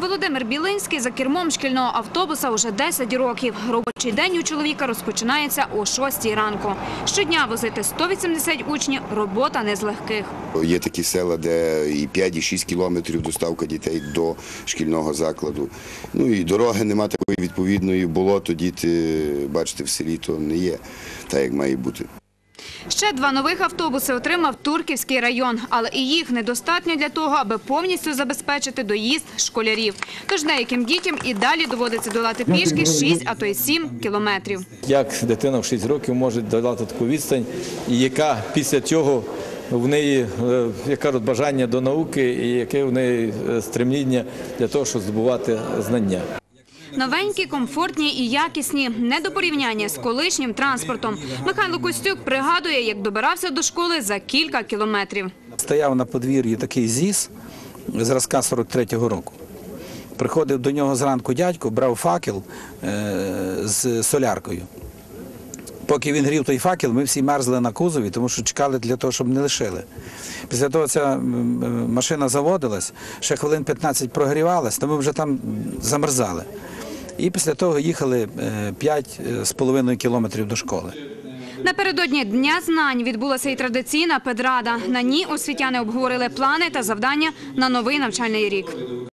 Володимир Білинський за кермом шкільного автобуса уже 10 років. Робочий день у чоловіка розпочинається о 6 ранку. Щодня возити 180 учнів – робота не з легких. Є такі села, де і 5, і 6 кілометрів доставка дітей до шкільного закладу. Ну і дороги нема такої відповідної, болото діти, бачите, в селі то не є так, як має бути. Ще два нових автобуси отримав Турківський район, але і їх недостатньо для того, аби повністю забезпечити доїзд школярів. Тож деяким дітям і далі доводиться долати пішки 6, а то й 7 кілометрів. Як дитина в 6 років може долати таку відстань, яка після цього в неї е, яке бажання до науки, і яке в неї е, стремління для того, щоб здобувати знання. Новенькі, комфортні і якісні, не до порівняння з колишнім транспортом. Михайло Костюк пригадує, як добирався до школи за кілька кілометрів. Стояв на подвір'ї такий ЗІС зразка 43-го року. Приходив до нього зранку дядько, брав факел е, з соляркою. Поки він грів той факел, ми всі мерзли на кузові, тому що чекали для того, щоб не лишили. Після того ця машина заводилась, ще хвилин 15 прогрівалась, то ми вже там замерзали. І після того їхали 5,5 кілометрів до школи. Напередодні Дня знань відбулася і традиційна педрада. На ній освітяни обговорили плани та завдання на новий навчальний рік.